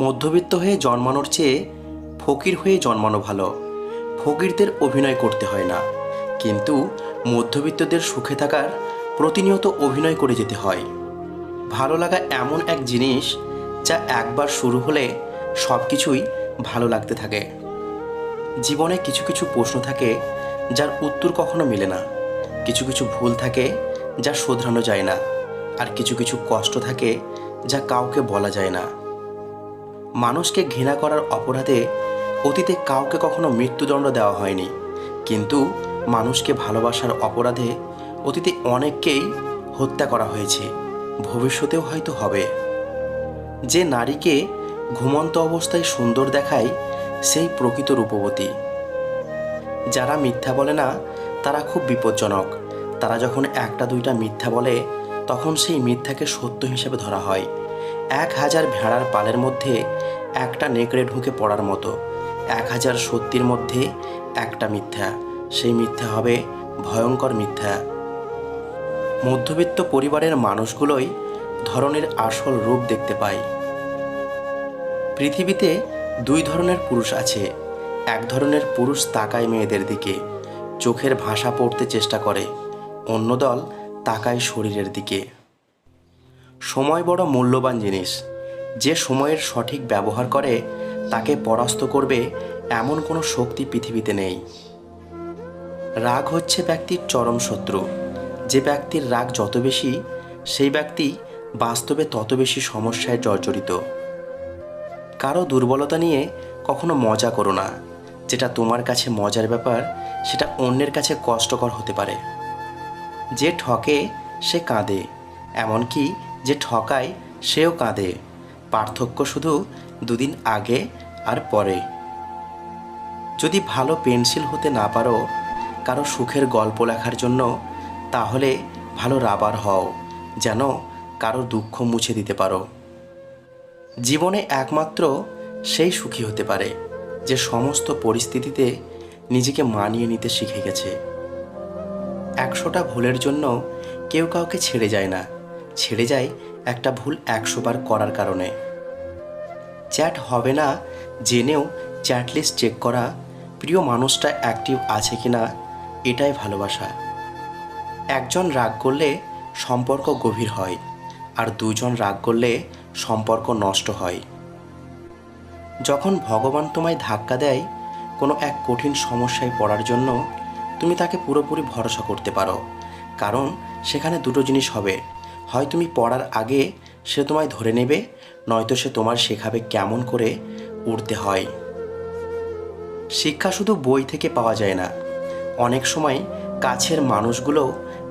মধ্যবিত্ত হয়ে জন্মানোর চেয়ে ফকির হয়ে জন্মানো ভালো। ফকিরদের অভিনয় করতে হয় না। কিন্তু মধ্যবিত্তদের সুখে থাকার প্রতিনিয়ত অভিনয় করে যেতে হয়। ভালো লাগা এমন এক জিনিস যা একবার শুরু হলে সব কিছুই ভালো লাগতে থাকে। জীবনে কিছু কিছু প্রশ্ন থাকে যার উত্তর কখনো মেলে না। কিছু কিছু ভুল থাকে যা শোধরানো যায় না। আর কিছু কিছু কষ্ট থাকে যা কাউকে বলা যায় না। মানুষকে ঘৃণা করার অপরাধে অতীতে কাউকে কখনো মৃত্যুদণ্ড দেওয়া হয়নি। কিন্তু মানুষকে ভালোবাসার অপরাধে অতীতে অনেককেই হত্যা করা হয়েছে। ভবিষ্যতেও হয়তো হবে। যে নারীকে ঘুমন্ত অবস্থায় সুন্দর দেখায়, সেই প্রকৃত রূপবতী। যারা মিথ্যা বলে না, তারা খুব বিপজ্জনক। তারা যখন একটা দুইটা মিথ্যা বলে, তখন সেই মিথ্যাকে সত্য হিসেবে ধরা হয়। এক হাজার ভেড়ার পালের মধ্যে একটা নেকড়ে ঢুকে পড়ার মতো। এক হাজার সত্যির মধ্যে একটা মিথ্যা। সেই মিথ্যা হবে ভয়ঙ্কর মিথ্যা। মধ্যবিত্ত পরিবারের মানুষগুলোই ধরনের আসল রূপ দেখতে পায়। পৃথিবীতে দুই ধরনের পুরুষ আছে। এক ধরনের পুরুষ তাকায় মেয়েদের দিকে, চোখের ভাষা পড়তে চেষ্টা করে। অন্য দল তাকায় শরীরের দিকে। সময় বড় মূল্যবান জিনিস। যে সময়ের সঠিক ব্যবহার করে, তাকে পরাস্ত করবে এমন কোনো শক্তি পৃথিবীতে নেই। রাগ হচ্ছে ব্যক্তির চরম শত্রু। যে ব্যক্তির রাগ যত বেশি, সেই ব্যক্তি বাস্তবে তত বেশি সমস্যায় জর্জরিত। কারও দুর্বলতা নিয়ে কখনো মজা করো না। যেটা তোমার কাছে মজার ব্যাপার, সেটা অন্যের কাছে কষ্টকর হতে পারে। যে ঠকে, সে কাঁদে। এমনকি যে ঠকায় সেও কাঁদে। পার্থক্য শুধু দুদিন আগে আর পরে। যদি ভালো পেন্সিল হতে না পারো, কারও সুখের গল্প লেখার জন্য, তাহলে ভালো রাবার হও, যেন কারও দুঃখ মুছে দিতে পারো। জীবনে একমাত্র সেই সুখী হতে পারে, যে সমস্ত পরিস্থিতিতে নিজেকে মানিয়ে নিতে শিখে গেছে। একশোটা ভুলের জন্য কেউ কাউকে ছেড়ে যায় না ছেড়ে যায় একটা ভুল একশো বার করার কারণে। চ্যাট হবে না, জেনেও চ্যাট লিস্ট চেক করা, প্রিয় মানুষটা অ্যাক্টিভ আছে কি না এটাই ভালোবাসা। একজন রাগ করলে সম্পর্ক গভীর হয়, আর দুজন রাগ করলে সম্পর্ক নষ্ট হয়। যখন ভগবান তোমায় ধাক্কা দেয়, কোনো এক কঠিন সমস্যায় পড়ার জন্য তুমি তাকে পুরোপুরি ভরসা করতে পারো, কারণ সেখানে দুটো জিনিস হবে। হয় তুমি পড়ার আগে সে তোমায় ধরে নেবে, নয়তো সে তোমার শেখাবে কেমন করে উড়তে হয়। শিক্ষা শুধু বই থেকে পাওয়া যায় না। অনেক সময় কাছের মানুষগুলো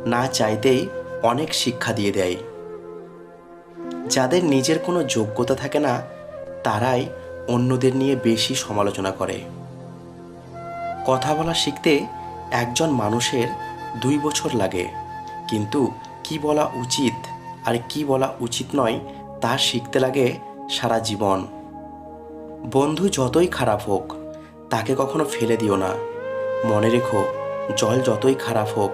না চাইতেই অনেক শিক্ষা দিয়ে দেয়। যাদের নিজের কোনো যোগ্যতা থাকে না, তারাই অন্যদের নিয়ে বেশি সমালোচনা করে। কথা বলা শিখতে একজন মানুষের দুই বছর লাগে, কিন্তু কি বলা উচিত আর কি বলা উচিত নয় তা শিখতে লাগে সারা জীবন। বন্ধু যতই খারাপ হোক, তাকে কখনো ফেলে দিও না। মনে রেখো, জল যতই খারাপ হোক,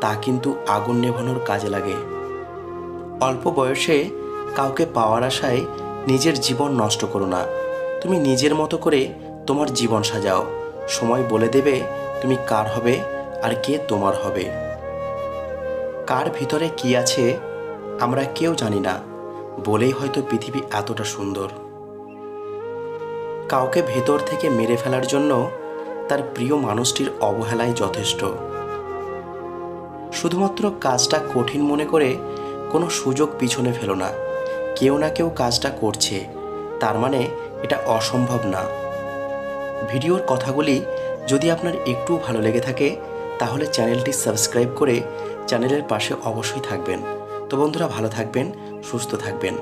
তা কিন্তু আগুন নেভানোর কাজে লাগে। অল্প বয়সে কাউকে পাওয়ার আশায় নিজের জীবন নষ্ট করো না। তুমি নিজের মতো করে তোমার জীবন সাজাও। সময় বলে দেবে তুমি কার হবে আর কে তোমার হবে। কার ভিতরে কি আছে, আমরা কেউ জানি না। বলেই হয়তো পৃথিবী এতটা সুন্দর। কাউকে ভেতর থেকে মেরে ফেলার জন্য তার প্রিয় মানুষটির অবহেলাই যথেষ্ট। শুধুমাত্র কাজটা কঠিন মনে করে কোনো সুযোগ পিছনে ফেলো না। কেউ না কেউ কাজটা করছে। তার মানে এটা অসম্ভব না। ভিডিওর কথাগুলি যদি আপনার একটুও ভালো লেগে থাকে, তাহলে চ্যানেলটি সাবস্ক্রাইব করে চ্যানেলের পাশে অবশ্যই থাকবেন। তো বন্ধুরা ভালো থাকবেন সুস্থ থাকবেন।